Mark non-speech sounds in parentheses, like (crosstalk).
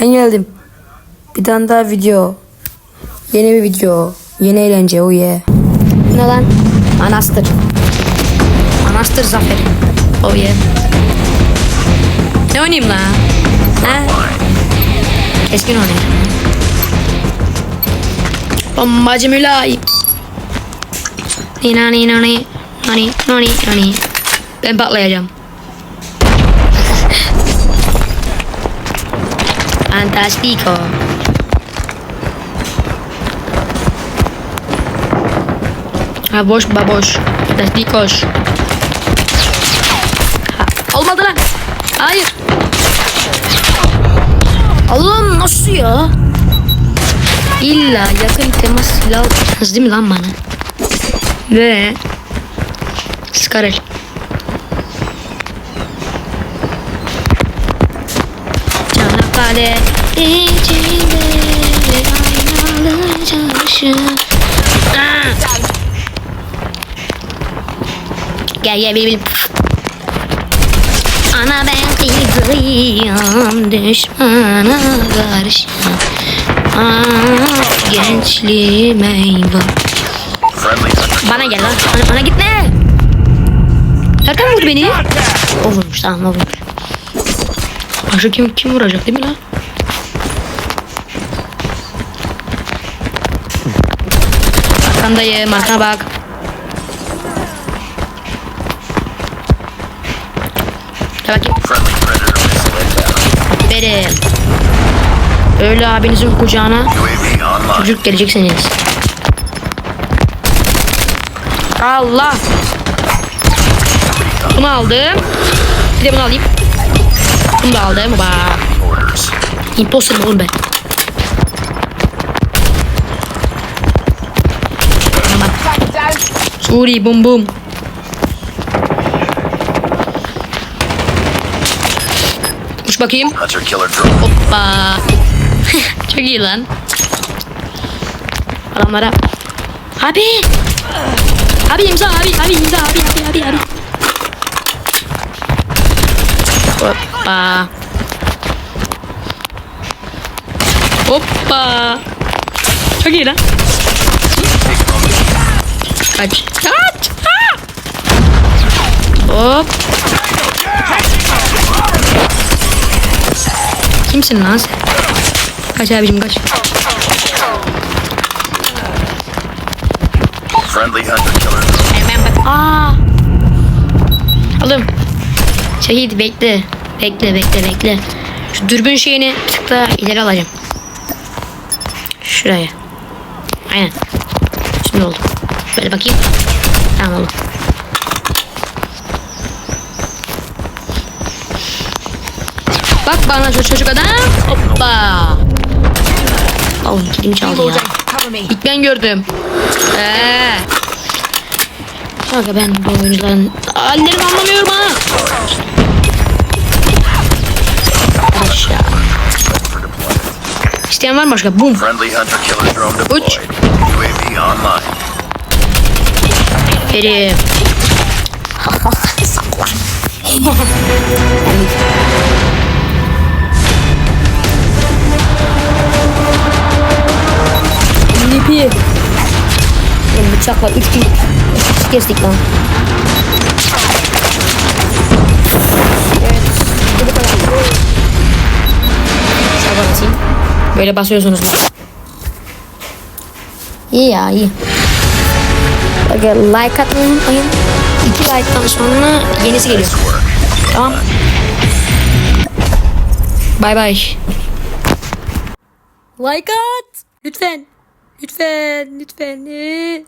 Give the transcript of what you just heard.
Ben geldim. Bir tane daha video. Yeni bir video. Yeni eğlence o ye. Bu ne lan? Anastır. Anastır zafer. Oh yeah. Ne oynayayım lan? Ha? Keskin oynayayım. Bombacı mülayim. Nina nina ni. Nani nani nani. Ben patlayacağım. Fantastico. Ha boş baboş. Fantastikos. Olmadı lan. Hayır. Allah'ım nasıl ya? İlla yakın temas silah değil mi lan bana? Ve Skarel. Çanakkale içinde aynalı çarşı. Gel gel benim. Ana ben kıyılıyım düşmana karşı. Aa, gençliğim eyvah. Bana gel lan. Bana, bana gitme. Nereden vurdu beni? O vurmuş tamam o vurmuş. Başka kim, kim vuracak değil mi lan? Arkandayım arkana bak. Gel bakayım. Benim. Öyle abinizin kucağına çocuk geleceksiniz. Allah. Bunu aldım. Bir de bunu alayım. Bunu da aldım. Bak. Impossible oğlum ben. Tamam. Suri bum bum. Uç bakayım. Hoppa. (laughs) Çok iyi lan. Adamlara. Abi. Abi imza abi abi imza abi abi abi abi. Hoppa. Hoppa. Çok iyi lan. Kaç. Kaç. Ah! Hop. Kimsin lan sen? Kaç abicim kaç. Friendly hunter killer. Hemen bak. Aa. Oğlum. Şehit bekle. Bekle bekle bekle. Şu dürbün şeyini tıkla ileri alacağım. Şuraya. Aynen. Şimdi oldu. Böyle bakayım. Tamam oldu. Bak bana şu çocuk adam. Hoppa. Oğlum kilimi çaldı ya. İlk ben gördüm. Eee. Kanka ben bu oyuncuların hallerini anlamıyorum ha. Deployment. İsteyen var mı başka? Bum. Uç. UAV Kişi, üç kişi kestik lan. Evet. Bu kadar. Şöyle basayım. Böyle basıyorsunuz. İyi ya iyi. Bakın like atmayı unutmayın. İki like'tan sonra yenisi geliyor. Tamam. Bay bay. Like at. Lütfen. Lütfen. Lütfen.